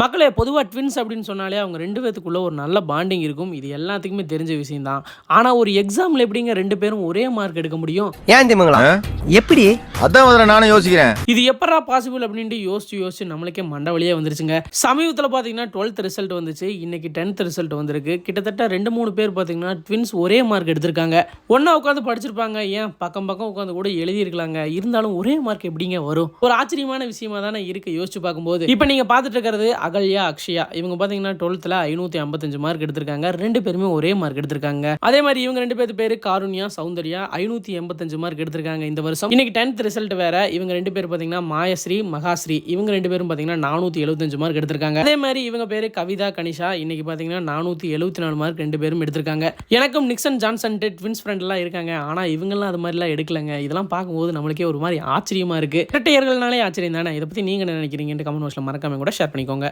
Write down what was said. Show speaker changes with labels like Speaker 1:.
Speaker 1: மக்களே பொதுவாக ட்வின்ஸ் அப்படின்னு சொன்னாலே அவங்க ரெண்டு பேத்துக்குள்ள ஒரு நல்ல பாண்டிங் இருக்கும். இது எல்லாத்துக்குமே தெரிஞ்ச விஷயம் தான் ஆனால் ஒரு எக்ஸாமில் எப்படிங்க ரெண்டு பேரும் ஒரே மார்க் எடுக்க முடியும்?
Speaker 2: ஏன் திமுங்களா எப்படி?
Speaker 3: அதான் முதல்ல நானும் யோசிக்கிறேன்.
Speaker 1: இது எப்படா பாசிபிள் அப்படின்ட்டு யோசிச்சு யோசிச்சு நம்மளுக்கே மண்ட வழியே வந்துருச்சுங்க. சமீபத்தில் பார்த்தீங்கன்னா டுவெல்த் ரிசல்ட் வந்துச்சு. இன்னைக்கு டென்த் ரிசல்ட் வந்திருக்கு. கிட்டத்தட்ட ரெண்டு மூணு பேர் பார்த்தீங்கன்னா ட்வின்ஸ் ஒரே மார்க் எடுத்திருக்காங்க. ஒன்றா உட்காந்து படிச்சிருப்பாங்க. ஏன்? பக்கம் பக்கம் உட்காந்து கூட எழுதியிருக்கலாங்க. இருந்தாலும் ஒரே மார்க் எப்படிங்க வரும்? ஒரு ஆச்சரியமான விஷயமா தானே இருக்கு யோசிச்சு பார்க்கும்போது. இப்போ நீங்கள் பார்த்துட்டு இருக்கிறது அகல்யா அக்ஷயா. இவங்க பார்த்தீங்கன்னா டுவெல்த்தில் ஐநூற்றி ஐம்பத்தஞ்சு மார்க் எடுத்திருக்காங்க. ரெண்டு பேருமே ஒரே மார்க் எடுத்திருக்காங்க. அதே மாதிரி இவங்க ரெண்டு பேர் பேர் காருண்யா சௌந்தர்யா ஐநூற்றி எண்பத்தஞ்சு மார்க் எடுத்திருக்காங்க இந்த வருஷம். இன்னைக்கு டென்த் ரிசல்ட் வேற. இவங்க ரெண்டு பேர் பார்த்தீங்கன்னா மாயஸ்ரீ மகாஸ்ரீ. இவங்க ரெண்டு பேரும் பார்த்தீங்கன்னா நானூற்றி எழுபத்தஞ்சு மார்க் எடுத்திருக்காங்க. அதே மாதிரி இவங்க பேர் கவிதா கனிஷா. இன்னைக்கு பார்த்தீங்கன்னா நானூற்றி எழுபத்தி நாலு மார்க் ரெண்டு பேரும் எடுத்திருக்காங்க. எனக்கும் நிக்சன் ஜான்சன் ட்வின்ஸ் ஃப்ரெண்ட்லாம் இருக்காங்க. ஆனால் இவங்கெல்லாம் அது மாதிரிலாம் எடுக்கலங்க. இதெல்லாம் பார்க்கும்போது நம்மளுக்கே ஒரு மாதிரி ஆச்சரியமா இருக்கு. இரட்டையர்கள்னாலே ஆச்சரியம் தானே? இதை பற்றி நீங்கள் என்ன நினைக்கிறீங்கன்னு கமெண்ட் பாக்ஸில் மறக்காம கூட ஷேர் பண்ணிக்கோங்க.